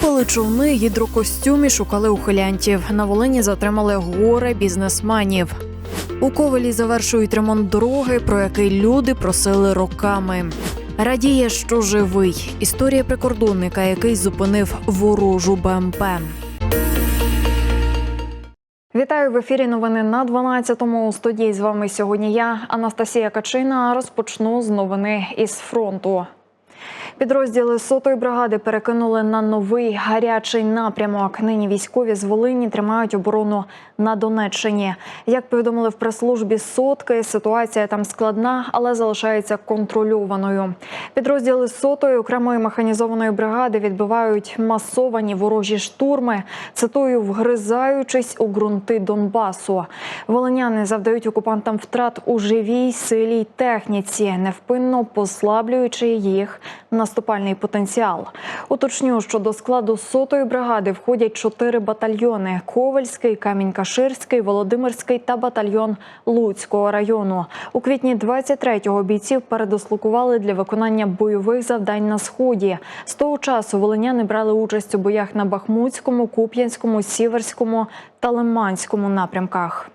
Топили човни, гідрокостюмі, шукали ухилянтів. На Волині затримали горе бізнесменів. У Ковелі завершують ремонт дороги, про який люди просили роками. Радіє, що живий. Історія прикордонника, який зупинив ворожу БМП. Вітаю в ефірі. Новини на 12-му. У студії з вами сьогодні я, Анастасія Качина. Розпочну з новини із фронту. Підрозділи сотої бригади перекинули на новий гарячий напрямок. Нині військові з Волині тримають оборону на Донеччині. Як повідомили в прес-службі сотки, ситуація там складна, але залишається контрольованою. Підрозділи сотої окремої механізованої бригади відбивають масовані ворожі штурми. Цитую, вгризаючись у ґрунти Донбасу. Волиняни завдають окупантам втрат у живій силі й техніці, невпинно послаблюючи їх наступальний потенціал. Уточню, що до складу сотої бригади входять чотири батальйони: Ковальський, Камінь-Каширський, Володимирський та батальйон Луцького району. У квітні 23-го бійців передислокували для виконання бойових завдань на сході. З того часу волиняни брали участь у боях на Бахмутському, Куп'янському, Сіверському та Лиманському напрямках.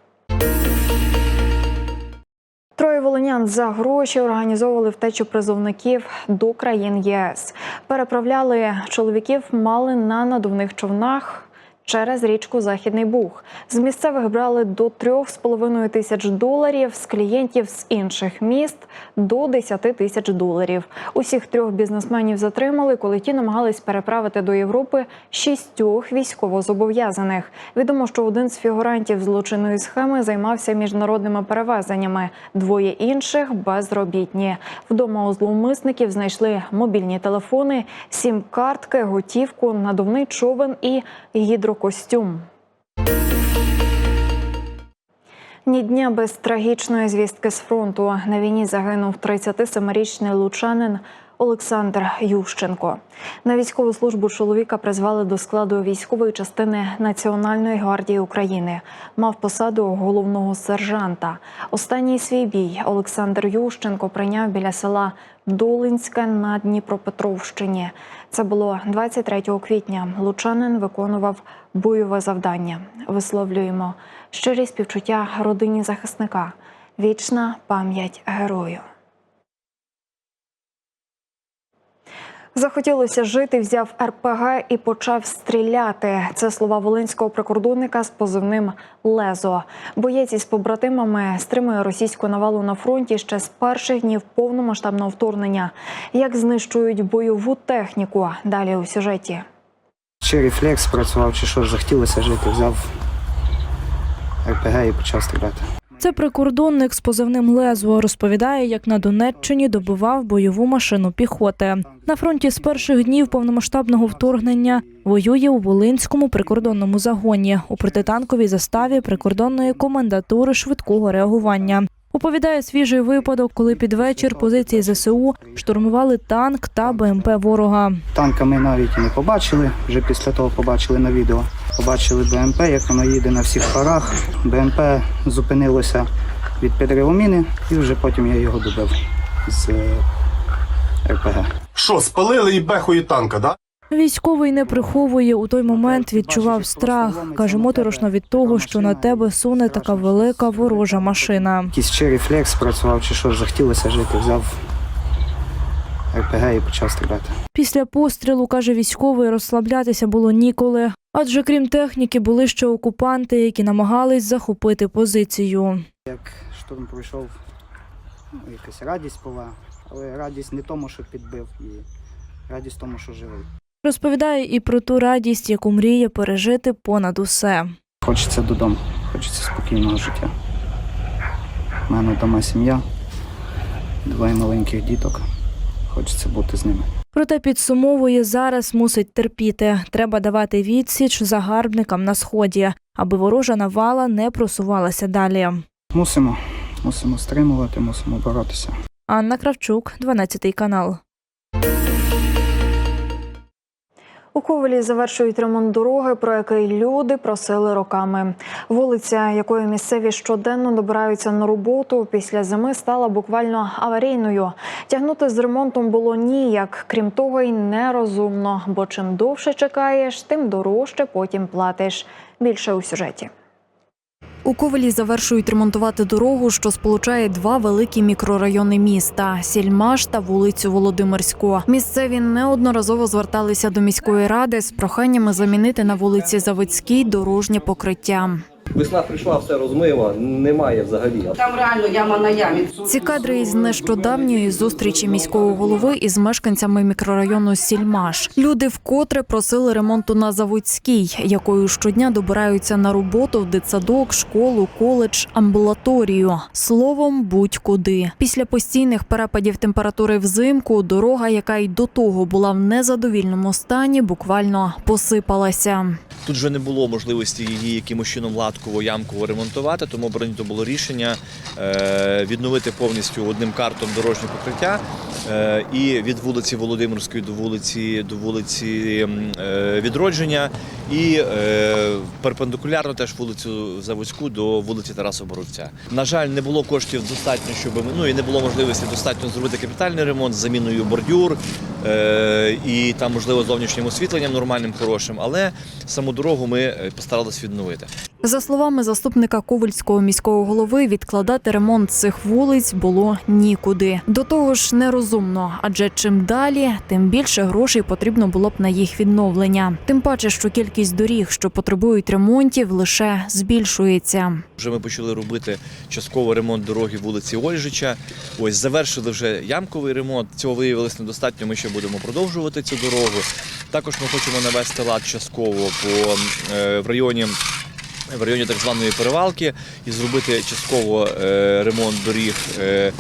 Троє за гроші організовували втечу призовників до країн ЄС. Переправляли чоловіків мали на надувних човнах. Через річку Західний Буг з місцевих брали до 3,5 тисяч доларів, з клієнтів з інших міст до 10 тисяч доларів. Усіх трьох бізнесменів затримали, коли ті намагались переправити до Європи шістьох військовозобов'язаних. Відомо, що один з фігурантів злочинної схеми займався міжнародними перевезеннями. Двоє інших безробітні. Вдома у зловмисників знайшли мобільні телефони, сім-картки, готівку, надувний човен і гідрокостюм. Ні дня без трагічної звістки з фронту. На війні загинув 37-річний лучанин Олександр Ющенко. На військову службу чоловіка призвали до складу військової частини Національної гвардії України. Мав посаду головного сержанта. Останній свій бій Олександр Ющенко прийняв біля села Долинське на Дніпропетровщині. Це було 23 квітня. Лучанин виконував бойове завдання. Висловлюємо щирі співчуття родині захисника. Вічна пам'ять герою. Захотілося жити, взяв РПГ і почав стріляти. Це слова волинського прикордонника з позивним Лезо. Боєць із побратимами стримує російську навалу на фронті ще з перших днів повномасштабного вторгнення. Як знищують бойову техніку? Далі у сюжеті. Чи рефлекс працював, чи що захотілося жити, взяв РПГ і почав стріляти. Це прикордонник з позивним лезво розповідає, як на Донеччині добивав бойову машину піхоти. На фронті з перших днів повномасштабного вторгнення воює у Волинському прикордонному загоні у протитанковій заставі прикордонної комендатури швидкого реагування. Оповідає свіжий випадок, коли під вечір позиції ЗСУ штурмували танк та БМП ворога. Танка ми навіть не побачили. Вже після того побачили на відео. Побачили БМП, як воно їде на всіх парах. БМП зупинилося від підриву міни, і вже потім я його добив з е, РПГ. Що, спалили і бехою танка, да? Військовий не приховує у той момент. Відчував страх. каже моторошно від того, що на тебе суне така велика ворожа машина. Якийсь чи рефлекс працював, чи що захотілося жити, взяв РПГ і почав стріляти. Після пострілу каже військовий, розслаблятися було ніколи. Адже крім техніки були ще окупанти, які намагались захопити позицію. Як штурм пройшов, ну, якась радість була, але радість не тому, що підбив, і радість тому, що живий. Розповідає і про ту радість, яку мріє пережити понад усе. Хочеться додому, хочеться спокійного життя. У мене вдома сім'я, двоє маленьких діток. Хочеться бути з ними. Проте підсумовує зараз мусить терпіти. Треба давати відсіч загарбникам на сході, аби ворожа навала не просувалася далі. Мусимо, мусимо стримувати, мусимо боротися. Анна Кравчук, 12 канал. У Ковелі завершують ремонт дороги, про який люди просили роками. Вулиця, якою місцеві щоденно добираються на роботу, після зими стала буквально аварійною. Тягнути з ремонтом було ніяк. Крім того, й нерозумно, бо чим довше чекаєш, тим дорожче потім платиш. Більше у сюжеті. У Ковелі завершують ремонтувати дорогу, що сполучає два великі мікрорайони міста Сільмаш та вулицю Володимирську. Місцеві неодноразово зверталися до міської ради з проханнями замінити на вулиці Заводській дорожнє покриття. Весна прийшла, все розмила, немає взагалі. Там реально яма на ямі. Ці кадри із нещодавньої зустрічі міського голови із мешканцями мікрорайону Сільмаш. Люди вкотре просили ремонту на Заводській, якою щодня добираються на роботу в дитсадок, школу, коледж, амбулаторію. Словом, будь-куди. Після постійних перепадів температури взимку дорога, яка й до того була в незадовільному стані, буквально посипалася. Тут вже не було можливості її якимось чином латково ямково ремонтувати, тому прийнято було рішення е, відновити повністю одним картом дорожнє покриття е, і від вулиці Володимирської до вулиці до вулиці е, Відродження, і перпендикулярно теж вулицю Заводську до вулиці Тараса Боровця. На жаль, не було коштів достатньо, щоб ну і не було можливості достатньо зробити капітальний ремонт з заміною бордюр і там можливо зовнішнім освітленням нормальним хорошим, але саму дорогу ми е, постаралися відновити. За словами заступника Ковальського міського голови, відкладати ремонт цих вулиць було нікуди. До того ж, нерозумно, адже чим далі, тим більше грошей потрібно було б на їх відновлення. Тим паче, що кількість доріг, що потребують ремонтів, лише збільшується. Вже ми почали робити частково ремонт дороги вулиці Ольжича. Ось завершили вже ямковий ремонт. Цього виявилось недостатньо. Ми ще будемо продовжувати цю дорогу. Також ми хочемо навести лад частково по е, в районі. В районі так званої перевалки і зробити частково е, ремонт доріг е,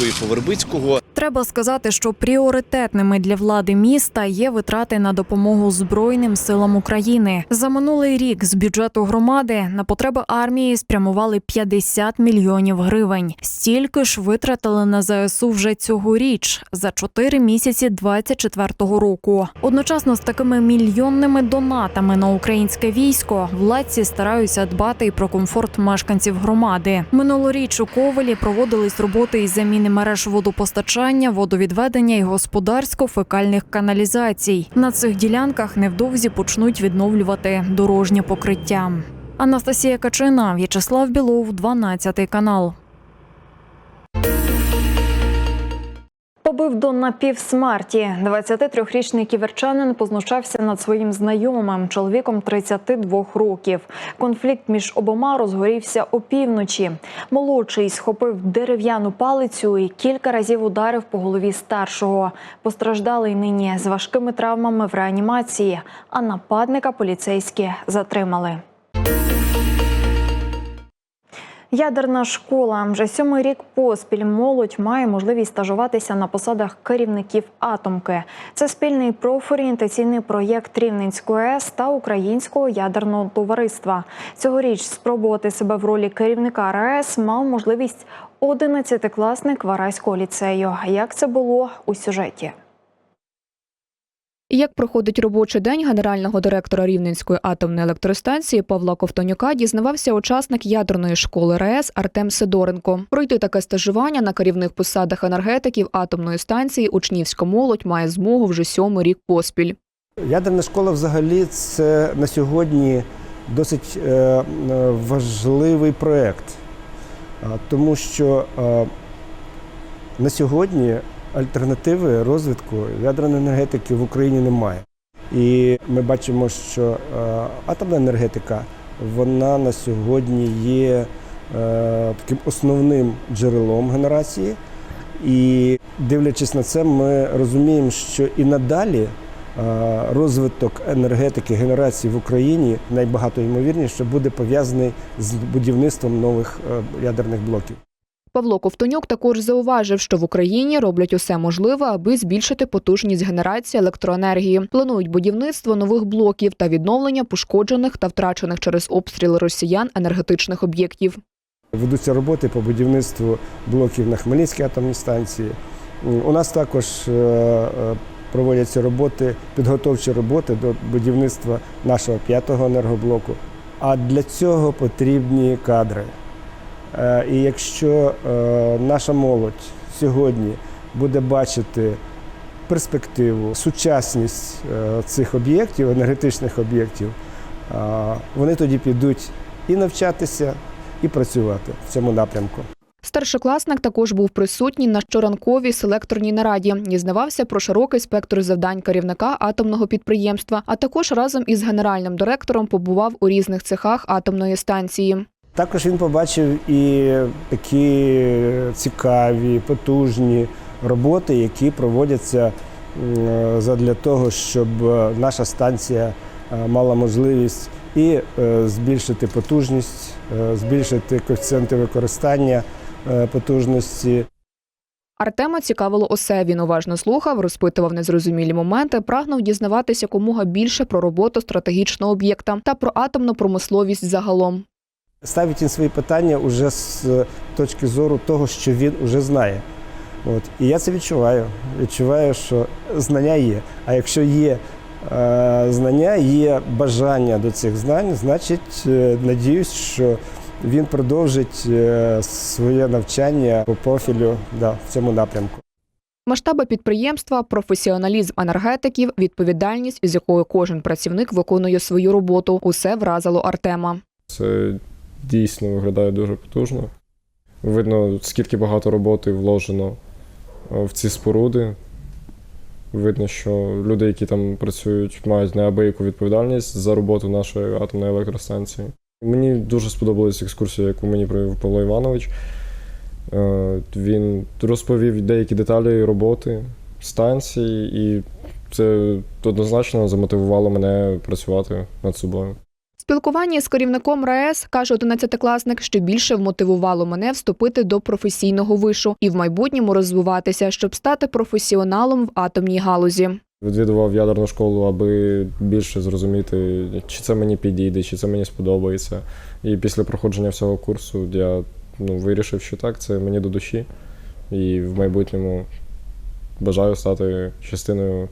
і Повербицького. Треба сказати, що пріоритетними для влади міста є витрати на допомогу Збройним силам України. За минулий рік з бюджету громади на потреби армії спрямували 50 мільйонів гривень. Стільки ж витратили на ЗСУ вже цьогоріч за 4 місяці 24-го року. Одночасно з такими мільйонними донатами на українське військо владці стараються дбати і про комфорт мешканців громади. Минулоріч у Ковелі проводились роботи із заміни мереж водопостачання, водовідведення і господарсько-фекальних каналізацій. На цих ділянках невдовзі почнуть відновлювати дорожнє покриття. Анастасія Качина, В'ячеслав Білов, 12 канал. Побив до напівсмерті. 23-річний ківерчанин познущався над своїм знайомим, чоловіком 32 років. Конфлікт між обома розгорівся опівночі. Молодший схопив дерев'яну палицю і кілька разів ударив по голові старшого. Постраждалий нині з важкими травмами в реанімації, а нападника поліцейські затримали. Ядерна школа вже сьомий рік поспіль молодь має можливість стажуватися на посадах керівників атомки. Це спільний профорієнтаційний проєкт Рівненської АЕС та Українського ядерного товариства. Цьогоріч спробувати себе в ролі керівника РАЕС мав можливість 11-класник Вараського ліцею. Як це було у сюжеті? Як проходить робочий день генерального директора Рівненської атомної електростанції Павла Ковтонюка, дізнавався учасник ядерної школи РАЕС Артем Сидоренко. Пройти таке стажування на керівних посадах енергетиків атомної станції учнівська молодь має змогу вже сьомий рік поспіль. Ядерна школа взагалі це на сьогодні досить е, важливий проєкт, тому що е, на сьогодні альтернативи розвитку ядерної енергетики в Україні немає. І ми бачимо, що е, атомна енергетика вона на сьогодні є е, таким основним джерелом генерації. І дивлячись на це, ми розуміємо, що і надалі е, розвиток енергетики генерації в Україні найбагато ймовірніше буде пов'язаний з будівництвом нових ядерних блоків. Павло Ковтонюк також зауважив, що в Україні роблять усе можливе, аби збільшити потужність генерації електроенергії. Планують будівництво нових блоків та відновлення пошкоджених та втрачених через обстріли росіян енергетичних об'єктів. Ведуться роботи по будівництву блоків на Хмельницькій атомній станції. У нас також е, е, проводяться роботи, підготовчі роботи до будівництва нашого п'ятого енергоблоку. А для цього потрібні кадри. Е, І якщо е, наша молодь сьогодні буде бачити перспективу, сучасність е, цих об'єктів, енергетичних об'єктів, вони тоді підуть і навчатися, і працювати в цьому напрямку. Старшокласник також був присутній на щоранковій селекторній нараді. Дізнавався про широкий спектр завдань керівника атомного підприємства, а також разом із генеральним директором побував у різних цехах атомної станції. Також він побачив і такі цікаві, потужні роботи, які проводяться м, задля того, щоб е, наша станція е, мала можливість і е, збільшити потужність, збільшити коефіцієнти використання потужності. Артема цікавило усе. Він уважно слухав, розпитував незрозумілі моменти, прагнув дізнаватися якомога більше про роботу стратегічного об'єкта та про атомну промисловість загалом. Ставить він свої питання уже з точки зору того, що він вже знає. От. І я це відчуваю. Відчуваю, що знання є. А якщо є е, знання, є бажання до цих знань, значить, е, надіюсь, що він продовжить е, своє навчання по профілю да, в цьому напрямку. Масштаби підприємства, професіоналізм енергетиків, відповідальність, з якою кожен працівник виконує свою роботу, усе вразило Артема. Це дійсно виглядає дуже потужно. Видно, скільки багато роботи вложено е, в ці споруди. Видно, що люди, які там працюють, мають неабияку відповідальність за роботу нашої атомної електростанції. Мені дуже сподобалась екскурсія, яку мені провів Павло Іванович. Е, Він розповів деякі деталі роботи станції, і це однозначно замотивувало мене працювати над собою. Спілкування з керівником РАЕС, каже 11-класник, ще більше вмотивувало мене вступити до професійного вишу і в майбутньому розвиватися, щоб стати професіоналом в атомній галузі. Відвідував ядерну школу, аби більше зрозуміти, чи це мені підійде, чи це мені сподобається. І після проходження всього курсу я ну, вирішив, що так, це мені до душі. І в майбутньому бажаю стати частиною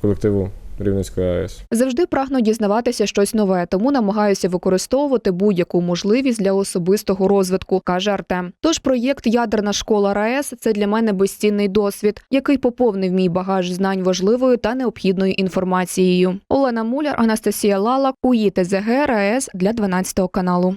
колективу Рівненської АЕС. Завжди прагну дізнаватися щось нове, тому намагаюся використовувати будь-яку можливість для особистого розвитку, каже Артем. Тож проєкт Ядерна школа РаЕС це для мене безцінний досвід, який поповнив мій багаж знань важливою та необхідною інформацією. Олена Муляр, Анастасія Лала, УІТЗГ РаЕС для 12 каналу.